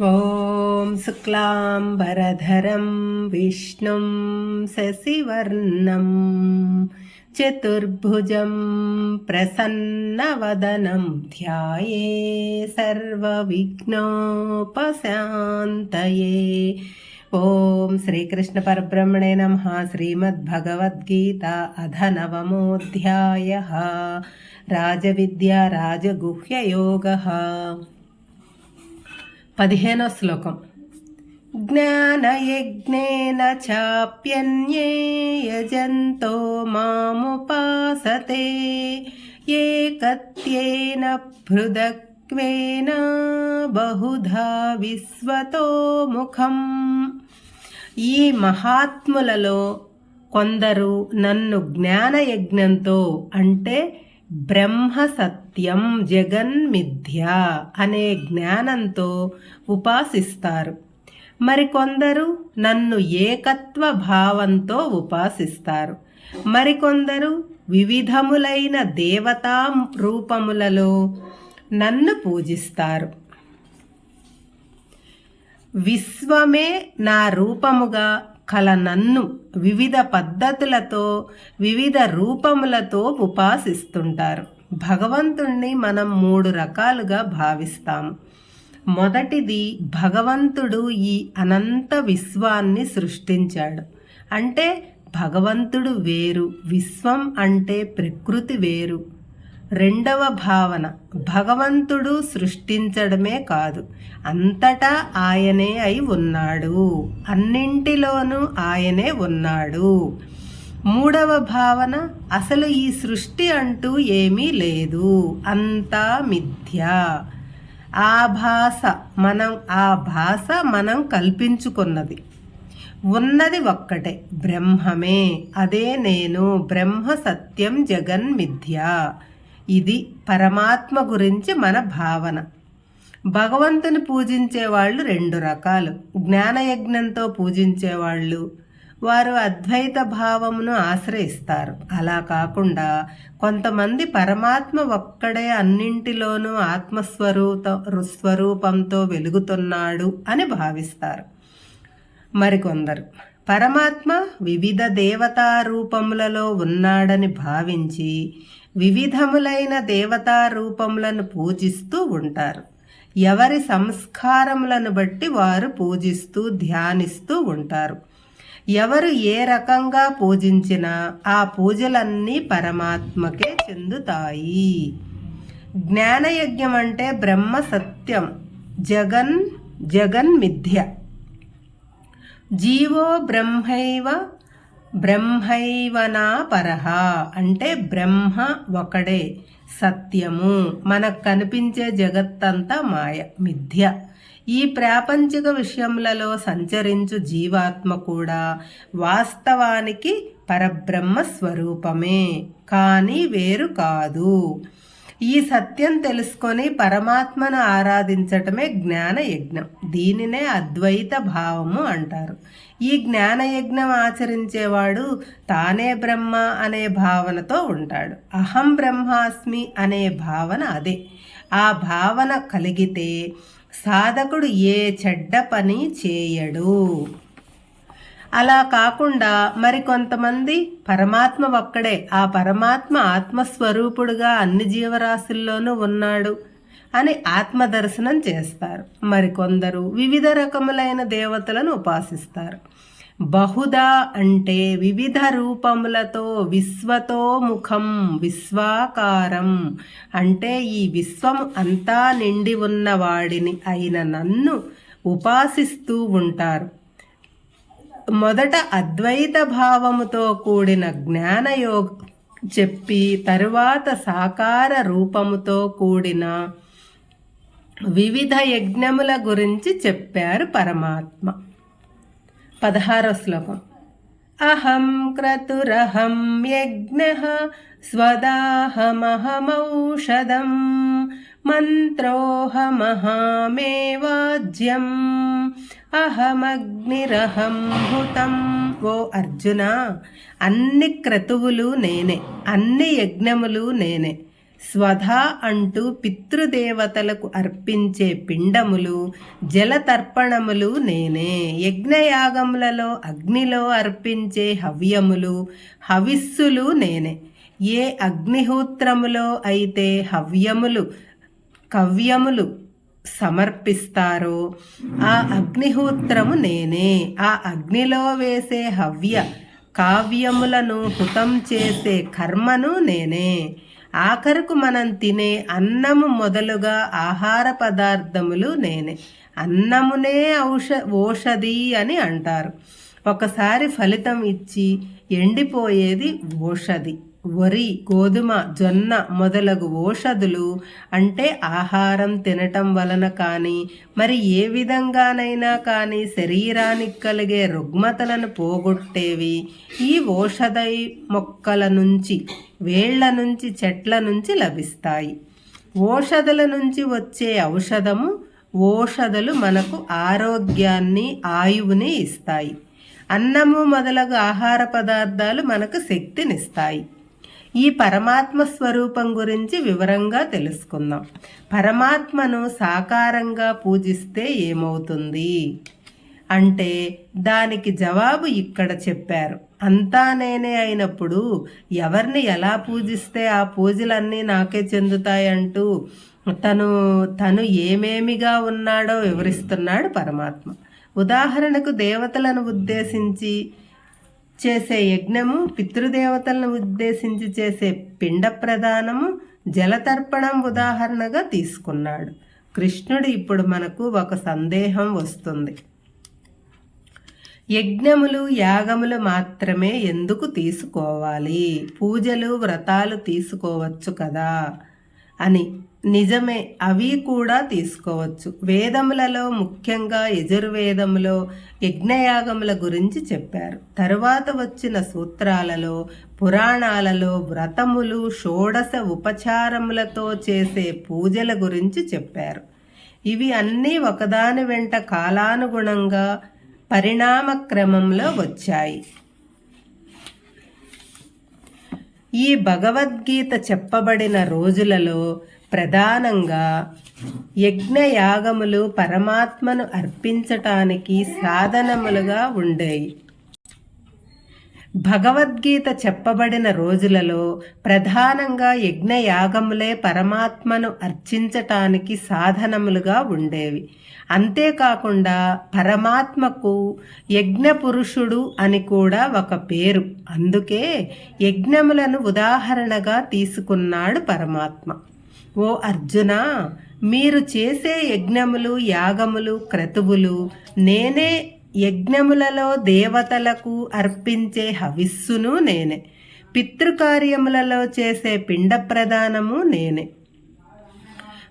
ॐ शुक्लाम्बरधरं विष्णुं शशिवर्णं चतुर्भुजं प्रसन्नवदनं ध्याये सर्वविघ्नोपशान्तये। ॐ श्रीकृष्णपरब्रह्मणे नमः, श्रीमद्भगवद्गीता अध नवमोऽध्यायः। राजविद्या, राजगुह्ययोगः। పదిహేనో శ్లోకం. జ్ఞానయజ్ఞేన చాప్యన్యే యజంతో మాముపాసతే ఏకత్యేన పృథక్వేన బహుధా విశ్వతో ముఖం. ఈ మహాత్ములలో కొందరు నన్ను జ్ఞానయజ్ఞంతో అంటే బ్రహ్మ సత్యం జగన్మిథ్య అనే జ్ఞానంతో ఉపాసిస్తారు. మరికొందరు నన్ను ఏకత్వ భావంతో ఉపాసిస్తారు. మరికొందరు వివిధములైన దేవతా రూపములలో నన్ను పూజిస్తారు. విశ్వమే నా రూపముగా కల నన్ను వివిధ పద్ధతులతో వివిధ రూపములతో ఉపాసిస్తుంటారు. భగవంతుణ్ణి మనం మూడు రకాలుగా భావిస్తాము మొదటిది భగవంతుడు ఈ అనంత విశ్వాన్ని సృష్టించాడు. అంటే భగవంతుడు వేరు విశ్వం అంటే ప్రకృతి వేరు. రెండవ భావన భగవంతుడు సృష్టించడమే కాదు అంతటా ఆయనే అయి ఉన్నాడు అన్నింటిలోనూ ఆయనే ఉన్నాడు. మూడవ భావన అసలు ఈ సృష్టి అంటూ ఏమీ లేదు అంతా మిథ్య. ఆ భాష మనం ఆ భాష మనం కల్పించుకున్నది. ఉన్నది ఒక్కటే బ్రహ్మమే అదే నేను బ్రహ్మ సత్యం జగన్ మిథ్య. ఇది పరమాత్మ గురించి మన భావన. భగవంతుని పూజించే వాళ్ళు రెండు రకాలు. జ్ఞానయజ్ఞంతో పూజించేవాళ్ళు వారు అద్వైత భావమును ఆశ్రయిస్తారు. అలా కాకుండా కొంతమంది పరమాత్మ ఒక్కడే అన్నింటిలోనూ ఆత్మస్వరూప స్వరూపంతో వెలుగుతున్నాడు అని భావిస్తారు. మరికొందరు పరమాత్మ వివిధ దేవతా రూపములలో ఉన్నాడని భావించి వివిధములైన దేవతా రూపములను పూజిస్తూ ఉంటారు. ఎవరి సంస్కారములను బట్టి వారు పూజిస్తూ ధ్యానిస్తూ ఉంటారు. ఎవరు ఏ రకంగా పూజించినా ఆ పూజలన్నీ పరమాత్మకే చెందుతాయి. జ్ఞానయజ్ఞం అంటే బ్రహ్మ సత్యం జగన్ జగన్ మిథ్య జీవో బ్రహ్మైవ బ్రహ్మైవనా పరహ అంటే బ్రహ్మ ఒకడే సత్యము. మనకు కనిపించే జగత్తంతా మాయ మిథ్య. ఈ ప్రాపంచిక విషయములలో సంచరించు జీవాత్మ కూడా వాస్తవానికి పరబ్రహ్మ స్వరూపమే కానీ వేరు కాదు. ఈ సత్యం తెలుసుకొని పరమాత్మను ఆరాధించటమే జ్ఞాన యజ్ఞం దీనినే అద్వైత భావము అంటారు. ఈ జ్ఞాన యజ్ఞం ఆచరించేవాడు తానే బ్రహ్మ అనే భావనతో ఉంటాడు. అహం బ్రహ్మాస్మి అనే భావన అదే. ఆ భావన కలిగితే సాధకుడు ఏ చెడ్డ పని చేయడు. అలా కాకుండా మరి కొంతమంది పరమాత్మ ఒక్కడే. ఆ పరమాత్మ ఆత్మస్వరూపుడుగా అన్ని జీవరాశుల్లోనూ ఉన్నాడు అని ఆత్మదర్శనం చేస్తారు. మరికొందరు వివిధ రకములైన దేవతలను ఉపాసిస్తారు. బహుదా అంటే వివిధ రూపములతో విశ్వతో ముఖం విశ్వాకారం అంటే ఈ విశ్వం అంతా నిండి ఉన్నవాడిని అయిన నన్ను ఉపాసిస్తూ ఉంటారు. మొదట అద్వైత భావముతో కూడిన జ్ఞానయోగ చెప్పి తరువాత సాకార రూపముతో కూడిన వివిధ యజ్ఞముల గురించి చెప్పారు పరమాత్మ. పదహారో శ్లోకం. అహం క్రతురహం యజ్ఞ స్వదాహమహమౌషధం మంత్రోహమహామేవాజ్యం అహమగ్నిరహం హుతం. ఓ అర్జున అన్ని క్రతువులు నేనే అన్ని యజ్ఞములు నేనే. స్వధా అంటూ పితృదేవతలకు అర్పించే పిండములు జలతర్పణములు నేనే. యజ్ఞయాగములలో అగ్నిలో అర్పించే హవ్యములు హవిస్సులు నేనే. ఏ అగ్నిహోత్రములో అయితే హవ్యములు కవ్యములు సమర్పిస్తారో? ఆ అగ్నిహోత్రము నేనే. ఆ అగ్నిలో వేసే హవ్య కావ్యములను హుతం చేసే కర్మను నేనే. ఆఖరుకు మనం తినే అన్నము మొదలుగా ఆహార పదార్థములు నేనే. అన్నమునే ఔష ఓషధి అని అంటారు. ఒకసారి ఫలితం ఇచ్చి ఎండిపోయేది ఓషధి. వరి గోధుమ జొన్న మొదలగు ఓషధులు అంటే ఆహారం తినటం వలన కానీ మరి ఏ విధంగానైనా కానీ శరీరానికి కలిగే రుగ్మతలను పోగొట్టేవి ఈ ఓషధ మొక్కల నుంచి వేళ్ళ నుంచి చెట్ల నుంచి లభిస్తాయి. ఓషధుల నుంచి వచ్చే ఔషధము ఓషధులు మనకు ఆరోగ్యాన్ని ఆయువుని ఇస్తాయి. అన్నము మొదలగు ఆహార పదార్థాలు మనకు శక్తినిస్తాయి. ఈ పరమాత్మ స్వరూపం గురించి వివరంగా తెలుసుకుందాం. పరమాత్మను సాకారంగా పూజిస్తే ఏమవుతుంది? అంటే దానికి జవాబు ఇక్కడ చెప్పారు. అంతా నేనే అయినప్పుడు ఎవరిని ఎలా పూజిస్తే ఆ పూజలన్నీ నాకే చెందుతాయంటూ తను తను ఏమేమిగా ఉన్నాడో వివరిస్తున్నాడు పరమాత్మ. ఉదాహరణకు దేవతలను ఉద్దేశించి చేసే యజ్ఞము పితృదేవతలను ఉద్దేశించి చేసే పిండ ప్రదానము జలతర్పణం ఉదాహరణగా తీసుకున్నాడు. కృష్ణుడు ఇప్పుడు మనకు ఒక సందేహం వస్తుంది. యజ్ఞములు యాగములు మాత్రమే ఎందుకు తీసుకోవాలి? పూజలు వ్రతాలు తీసుకోవచ్చు కదా అని నిజమే అవి కూడా తీసుకోవచ్చు. వేదములలో ముఖ్యంగా యజుర్వేదములో యజ్ఞయాగముల గురించి చెప్పారు. తరువాత వచ్చిన సూత్రాలలో పురాణాలలో వ్రతములు షోడశ ఉపచారములతో చేసే పూజల గురించి చెప్పారు. ఇవి అన్నీ ఒకదాని వెంట కాలానుగుణంగా పరిణామ క్రమంలో వచ్చాయి. ఈ భగవద్గీత చెప్పబడిన రోజులలో ప్రధానంగా యజ్ఞయాగములు పరమాత్మను అర్పించటానికి సాధనములుగా ఉండేవి భగవద్గీత చెప్పబడిన రోజులలో ప్రధానంగా యజ్ఞయాగములే పరమాత్మను అర్చించటానికి సాధనములుగా ఉండేవి. అంతేకాకుండా పరమాత్మకు యజ్ఞ పురుషుడు అని కూడా ఒక పేరు. అందుకే యజ్ఞములను ఉదాహరణగా తీసుకున్నాడు పరమాత్మ. ఓ అర్జున మీరు చేసే యజ్ఞములు యాగములు క్రతువులు నేనే యజ్ఞములలో దేవతలకు అర్పించే హవిస్సును నేనే. పితృకార్యములలో చేసే పిండ ప్రదానము నేనే.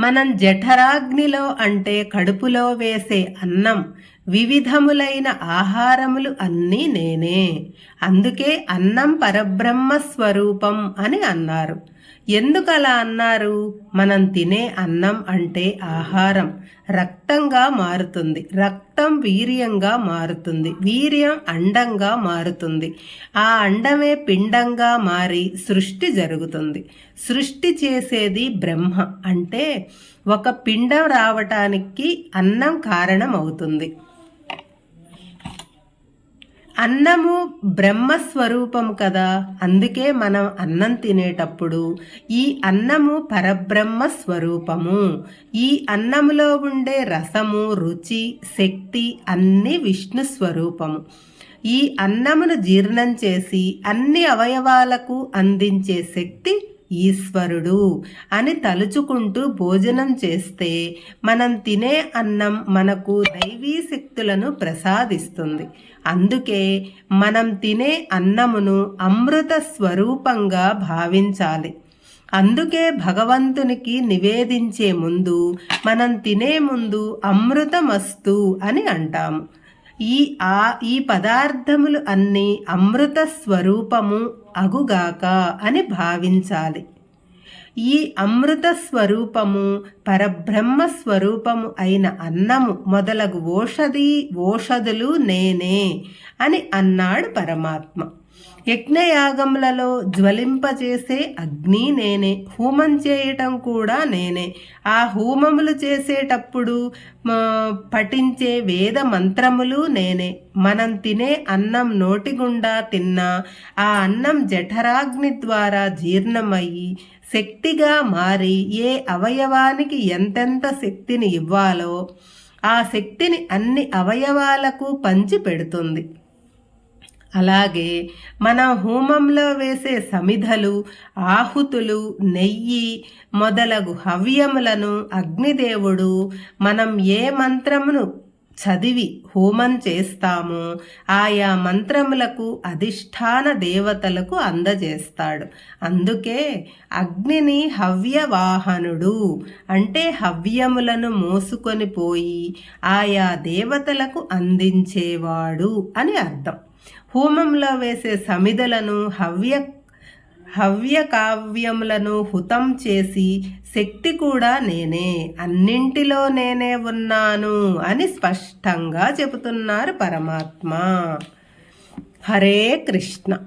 మనం జఠరాగ్నిలో అంటే కడుపులో వేసే అన్నం వివిధములైన ఆహారములు అన్నీ నేనే. అందుకే అన్నం పరబ్రహ్మ స్వరూపం అని అన్నారు. ఎందుకు అలా అన్నారు? మనం తినే అన్నం అంటే ఆహారం. రక్తంగా మారుతుంది. రక్తం వీర్యంగా మారుతుంది. వీర్యం అండంగా మారుతుంది. ఆ అండమే పిండంగా మారి సృష్టి జరుగుతుంది. సృష్టి చేసేది బ్రహ్మ అంటే ఒక పిండం రావటానికి అన్నం కారణం అవుతుంది అన్నము బ్రహ్మస్వరూపము కదా. అందుకే మనం అన్నం తినేటప్పుడు ఈ అన్నము పరబ్రహ్మ స్వరూపము ఈ అన్నములో ఉండే రసము రుచి శక్తి అన్ని విష్ణు స్వరూపము. ఈ అన్నమును జీర్ణం చేసి అన్ని అవయవాలకు అందించే శక్తి ఈశ్వరుడు అని తలుచుకుంటూ భోజనం చేస్తే మనం తినే అన్నం మనకు దైవీ శక్తులను ప్రసాదిస్తుంది. అందుకే మనం తినే అన్నమును అమృత స్వరూపంగా భావించాలి. అందుకే భగవంతునికి నివేదించే ముందు మనం తినే ముందు అమృతమస్తు అని అంటాము. ఈ ఆ ఈ పదార్థములు అన్నీ అమృత స్వరూపము అగుగాక అని భావించాలి. ఈ అమృత స్వరూపము పరబ్రహ్మ స్వరూపము అయిన అన్నము మొదలగు ఓషధి ఓషధులు నేనే అని అన్నాడు పరమాత్మ. యజ్ఞయాగములలో జ్వలింపచేసే అగ్ని నేనే హోమం చేయటం కూడా నేనే. ఆ హోమములు చేసేటప్పుడు పఠించే వేద మంత్రములు నేనే. మనం తినే అన్నం నోటి గుండా తిన్నా ఆ అన్నం జఠరాగ్ని ద్వారా జీర్ణమయ్యి శక్తిగా మారి ఏ అవయవానికి ఎంతెంత శక్తిని ఇవ్వాలో ఆ శక్తిని అన్ని అవయవాలకు పంచి పెడుతుంది అలాగే మన హోమంలో వేసే సమిధలు ఆహుతులు నెయ్యి మొదలగు హవ్యములను అగ్నిదేవుడు మనం ఏ మంత్రమును చదివి హోమం చేస్తామో ఆయా మంత్రములకు అధిష్టాన దేవతలకు అందజేస్తాడు. అందుకే అగ్నిని హవ్యవాహనుడు అంటే హవ్యములను మోసుకొని పోయి ఆయా దేవతలకు అందించేవాడు అని అర్థం. హోమంలో వేసే సమిదలను హవ్య హవ్య కావ్యములను హుతం చేసి శక్తి కూడా నేనే అన్నింటిలో నేనే ఉన్నాను అని స్పష్టంగా చెబుతున్నారు పరమాత్మ. హరే కృష్ణ.